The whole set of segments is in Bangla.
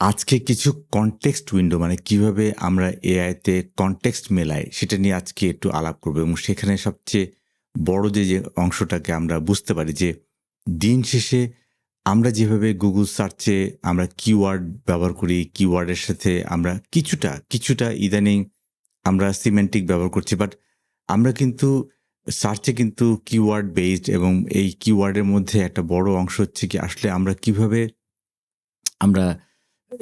আজকে কিছু কনটেক্সট উইন্ডো মানে কীভাবে আমরা এআইতে কনটেক্সট মেলাই, সেটা নিয়ে আজকে একটু আলাপ করব এবং সেখানে সবচেয়ে বড় যে যে অংশটাকে আমরা বুঝতে পারি যে, দিন শেষে আমরা যেভাবে গুগল সার্চে আমরা কিওয়ার্ড ব্যবহার করি কিওয়ার্ডের সাথে আমরা কিছুটা কিছুটা ইদানিং আমরা সিমেন্টিক ব্যবহার করছি বাট আমরা কিন্তু সার্চে কিন্তু কিওয়ার্ড বেসড এবং এই কিওয়ার্ডের মধ্যে একটা বড় অংশ হচ্ছে কি, আসলে আমরা কীভাবে আমরা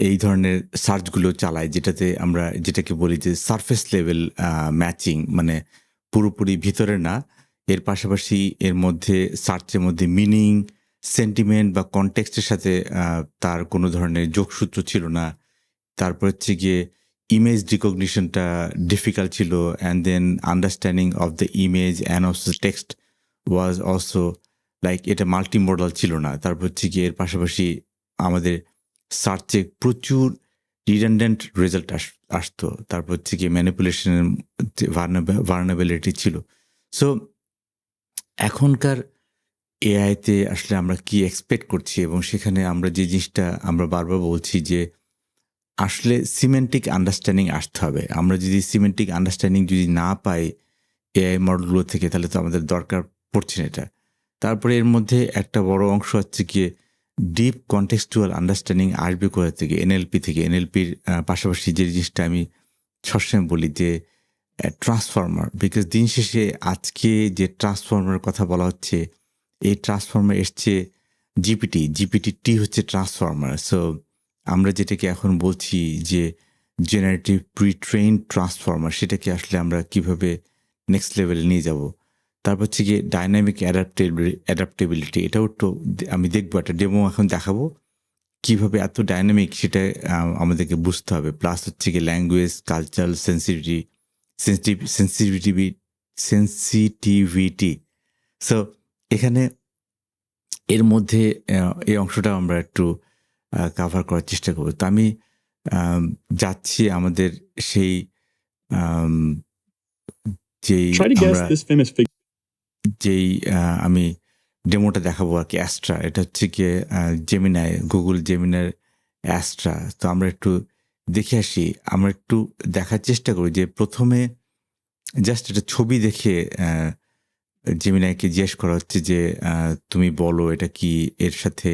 এই ধরনের সার্চগুলো চালাই, যেটাতে আমরা, যেটাকে বলি যে সারফেস লেভেল ম্যাচিং মানে পুরোপুরি ভিতরে না, এর পাশাপাশি এর মধ্যে সার্চের মধ্যে মিনিং সেন্টিমেন্ট বা কনটেক্সটের সাথে তার কোনো ধরনের যোগসূত্র ছিল না। তারপর হচ্ছে গিয়ে ইমেজ রিকগনিশনটা ডিফিকাল্ট ছিল and then understanding of the image and of the text was also like এটা মাল্টি মডাল ছিল না। তারপর হচ্ছে গিয়ে এর পাশাপাশি আমাদের সার্চে প্রচুর রিডান্ডেন্ট রেজাল্ট আস, আসতো। তারপর হচ্ছে গিয়ে ম্যানিপুলেশনের ভার্নাবিলিটি ছিল। সো এখনকার এআইতে আসলে আমরা কি এক্সপেক্ট করছি এবং সেখানে আমরা যে জিনিসটা আমরা বারবার বলছি যে আসলে সিমেন্টিক আন্ডারস্ট্যান্ডিং আসতে হবে। আমরা যদি সিমেন্টিক আন্ডারস্ট্যান্ডিং যদি না পাই এআই মডেলগুলো থেকে তাহলে তো আমাদের দরকার পড়ছে না এটা। তারপরে এর মধ্যে একটা বড় অংশ হচ্ছে গিয়ে ডিপ কন্টেক্সচুয়াল আন্ডারস্ট্যান্ডিং আসবে কোথা থেকে এনএলপি থেকে এনএলপির পাশাপাশি যে জিনিসটা আমি সবসময় বলি যে ট্রান্সফর্মার বিকজ দিন শেষে আজকে যে ট্রান্সফর্মার কথা বলা হচ্ছে, এই ট্রান্সফর্মার এসছে জিপিটি জিপিটি টি হচ্ছে ট্রান্সফর্মার সো আমরা যেটাকে এখন বলছি যে জেনারেটিভ প্রি ট্রেন ট্রান্সফর্মার সেটাকে আসলে আমরা কীভাবে নেক্সট লেভেলে নিয়ে যাব? তারপর হচ্ছে গিয়ে ডাইনামিক অ্যাডাপ্টেবিলিটি এটাও একটু আমি দেখব একটা ডেমো এখন দেখাবো। কীভাবে এত ডাইনামিক সেটা আমাদেরকে বুঝতে হবে। প্লাস হচ্ছে গিয়ে language cultural sensitivity sensitive sensitivity sensitivity so এখানে এর মধ্যে এই অংশটা আমরা একটু কাভার করার চেষ্টা করব। তো আমি যাচ্ছি আমাদের সেই যেই যেই আমি ডেমোটা দেখাবো আর কি অ্যাস্ট্রা এটা হচ্ছে গিয়ে জেমিনাই গুগল জেমিনার অ্যাস্ট্রা তো আমরা একটু দেখে আসি, আমরা একটু দেখার চেষ্টা করি যে প্রথমে জাস্ট একটা ছবি দেখে জেমিনাইকে জিজ্ঞেস করা হচ্ছে যে তুমি বলো এটা কি এর সাথে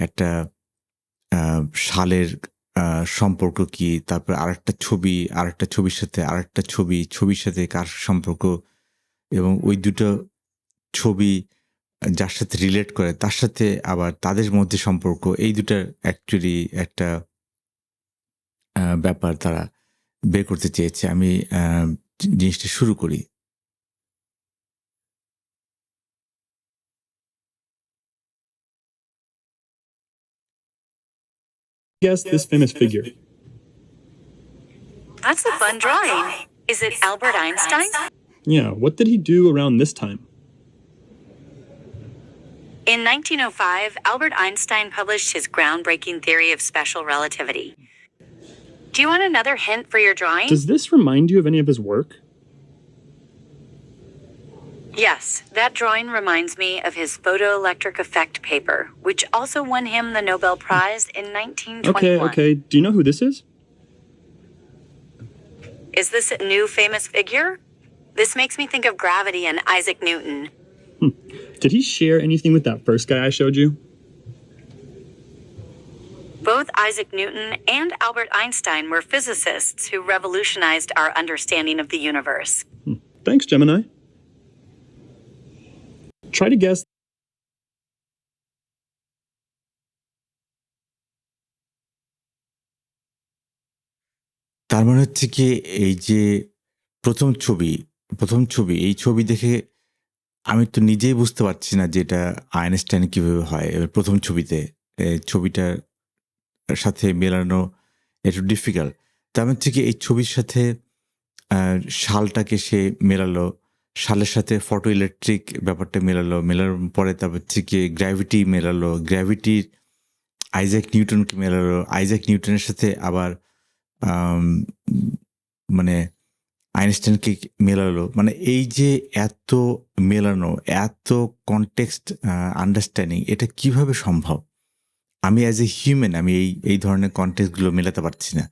একটা শালের সম্পর্ক কি? তারপর আরেকটা ছবি, আরেকটা ছবির সাথে, আরেকটা ছবি, ছবির সাথে কার সম্পর্ক? এবং ওই দুটো ছবি যার সাথে রিলেট করে তার সাথে আবার তাদের মধ্যে সম্পর্ক এই দুটার অ্যাকচুয়ালি একটা ব্যাপার তারা বের করতে চেয়েছে আমি জিনিসটা শুরু করি Guess this famous figure. That's a fun drawing. Is it Albert Einstein? Yeah, what did he do around this time? In 1905, Albert Einstein published his groundbreaking theory of special relativity. Do you want another hint for your drawing? Does this remind you of any of his work? yes, that drawing reminds me of his photoelectric effect paper, which also won him the Nobel Prize in 1921. Okay, okay. Do you know who this is? Is this a new famous figure? This makes me think of gravity and Isaac Newton. Did he share anything with that first guy I showed you? Both Isaac Newton and Albert Einstein were physicists who revolutionized our understanding of the universe. Thanks, Gemini. Try to guess তার মানে হচ্ছে কি এই যে প্রথম ছবি প্রথম ছবি এই ছবি দেখে আমি তো নিজেই বুঝতে পারছি না যে এটা আইনস্টাইন কীভাবে হয়। এবার প্রথম ছবিতে ছবিটার সাথে মেলানো একটু ডিফিকাল্ট তার মানে হচ্ছে কি, এই ছবির সাথে শালটাকে সে মেলালো, শালের সাথে ফটো ইলেকট্রিক ব্যাপারটা মেলালো মেলানোর পরে তারপর থেকে গ্র্যাভিটি মেলালো গ্র্যাভিটির আইজ্যাক নিউটনকে মেলালো আইজ্যাক নিউটনের সাথে আবার মানে আইনস্টাইনকে মেলালো। মানে এই যে এত মেলানো, এত কনটেক্সট আন্ডারস্ট্যান্ডিং এটা কীভাবে সম্ভব? আমি অ্যাজ এ হিউম্যান আমি এই এই ধরনের কন্টেক্সগুলো মেলাতে পারছি না।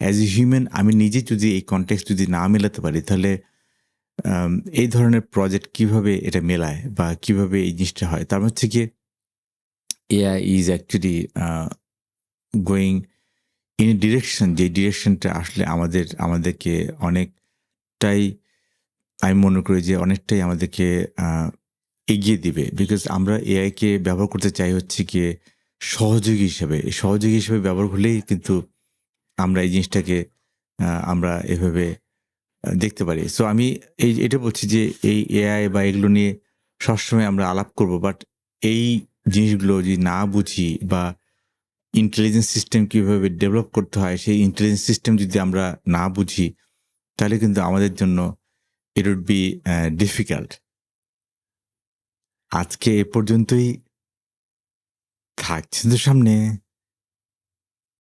অ্যাজ এ হিউম্যান আমি নিজে যদি এই কন্টেক্সট যদি না মেলাতে পারি, তাহলে এই ধরনের প্রজেক্ট কীভাবে এটা মেলায় বা কীভাবে এই জিনিসটা হয়? তার হচ্ছে গিয়ে AI is actually going in a direction যে ডিরেকশনটা আসলে আমাদের, আমাদেরকে অনেকটাই আমি মনে করি যে অনেকটাই আমাদেরকে এগিয়ে দিবে। বিকজ আমরা এআইকে ব্যবহার করতে চাই হচ্ছে গিয়ে সহযোগী হিসেবে। এই সহযোগী হিসেবে ব্যবহার হলেই কিন্তু আমরা এই জিনিসটাকে আমরা এভাবে দেখতে পারি। সো আমি এই, এটা বলছি যে এই এআই বা এগুলো নিয়ে সবসময় আমরা আলাপ করব। বাট এই জিনিসগুলো যদি না বুঝি বা ইন্টেলিজেন্স সিস্টেম কীভাবে ডেভেলপ করতে হয়, সেই ইন্টেলিজেন্স সিস্টেম যদি আমরা না বুঝি তাহলে কিন্তু আমাদের জন্য ইট উড বি ডিফিকাল্ট আজকে এ পর্যন্তই। থাকছে তো সামনে।